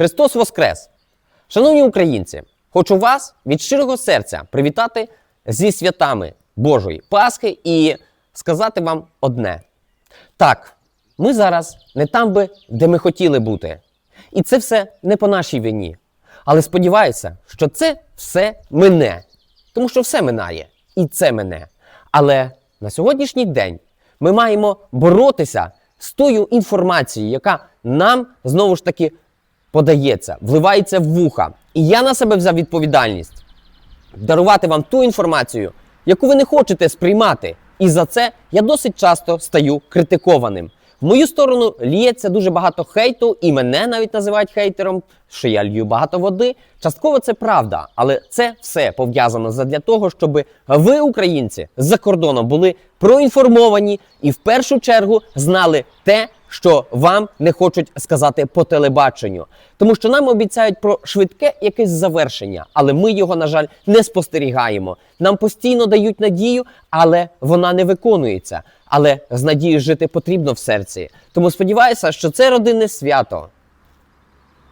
Христос Воскрес! Шановні українці, хочу вас від щирого серця привітати зі святами Божої Пасхи і сказати вам одне: так, ми зараз не там би, де ми хотіли бути. І це все не по нашій вині. Але сподіваюся, що це все мине. Тому що все минає, і це мине. Але на сьогоднішній день ми маємо боротися з тою інформацією, яка нам знову ж таки подається, вливається в вуха. І я на себе взяв відповідальність дарувати вам ту інформацію, яку ви не хочете сприймати. І за це я досить часто стаю критикованим. В мою сторону ліється дуже багато хейту, і мене навіть називають хейтером, що я лью багато води. Частково це правда, але це все пов'язано задля того, щоб ви, українці, за кордоном були проінформовані і в першу чергу знали те, що вам не хочуть сказати по телебаченню. Тому що нам обіцяють про швидке якесь завершення, але ми його, на жаль, не спостерігаємо. Нам постійно дають надію, але вона не виконується. Але з надією жити потрібно в серці. Тому сподіваюся, що це родинне свято.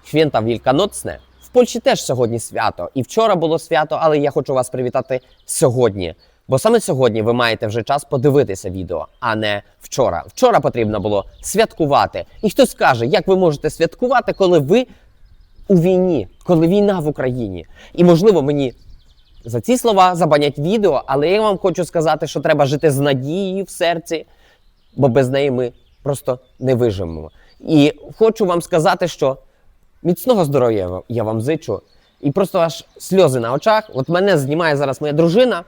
Święta Wielkanocne. В Польщі теж сьогодні свято. І вчора було свято, але я хочу вас привітати сьогодні. Бо саме сьогодні ви маєте вже час подивитися відео, а не вчора. Вчора потрібно було святкувати. І хтось скаже, як ви можете святкувати, коли ви у війні, коли війна в Україні. І можливо мені за ці слова забанять відео, але я вам хочу сказати, що треба жити з надією в серці, бо без неї ми просто не виживемо. І хочу вам сказати, що міцного здоров'я я вам зичу. І просто аж сльози на очах. От мене знімає зараз моя дружина.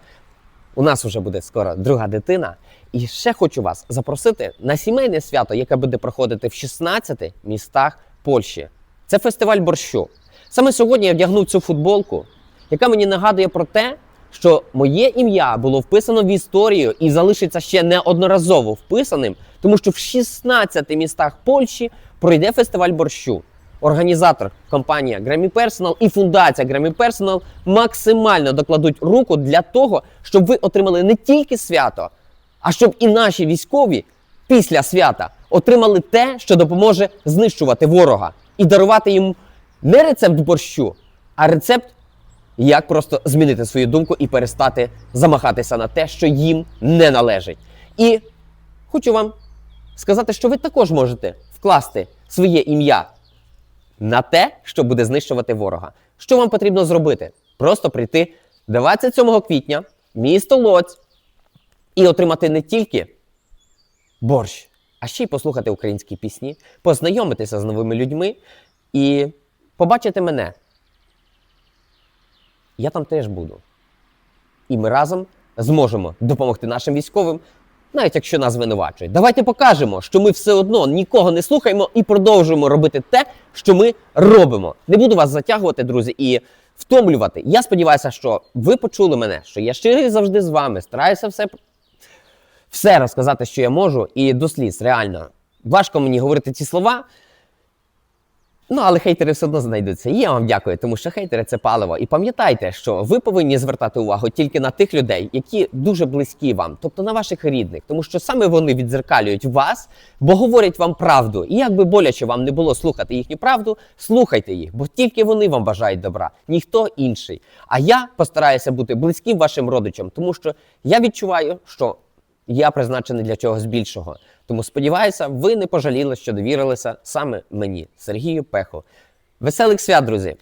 У нас вже буде скоро друга дитина. І ще хочу вас запросити на сімейне свято, яке буде проходити в 16 містах Польщі. Це фестиваль борщу. Саме сьогодні я вдягнув цю футболку, яка мені нагадує про те, що моє ім'я було вписано в історію і залишиться ще неодноразово вписаним, тому що в 16 містах Польщі пройде фестиваль борщу. Організатор компанія Grammy Personal і фундація Grammy Personal максимально докладуть руку для того, щоб ви отримали не тільки свято, а щоб і наші військові після свята отримали те, що допоможе знищувати ворога і дарувати їм не рецепт борщу, а рецепт, як просто змінити свою думку і перестати замахатися на те, що їм не належить. І хочу вам сказати, що ви також можете вкласти своє ім'я на те, що буде знищувати ворога. Що вам потрібно зробити? Просто прийти 27 квітня, місто Лоць, і отримати не тільки борщ, а ще й послухати українські пісні, познайомитися з новими людьми і побачити мене. Я там теж буду. І ми разом зможемо допомогти нашим військовим, навіть якщо нас звинувачують. Давайте покажемо, що ми все одно нікого не слухаємо і продовжуємо робити те, що ми робимо. Не буду вас затягувати, друзі, і втомлювати. Я сподіваюся, що ви почули мене, що я щирий завжди з вами, стараюся все, все розказати, що я можу, і до сліз, реально. Важко мені говорити ці слова. Ну, але хейтери все одно знайдуться. І я вам дякую, тому що хейтери це паливо. І пам'ятайте, що ви повинні звертати увагу тільки на тих людей, які дуже близькі вам, тобто на ваших рідних, тому що саме вони відзеркалюють вас, бо говорять вам правду. І як би боляче вам не було слухати їхню правду, слухайте їх, бо тільки вони вам бажають добра, ніхто інший. А я постараюся бути близьким вашим родичам, тому що я відчуваю, що я призначений для чогось більшого. Тому сподіваюся, ви не пожаліли, що довірилися саме мені, Сергію Пеху. Веселих свят, друзі!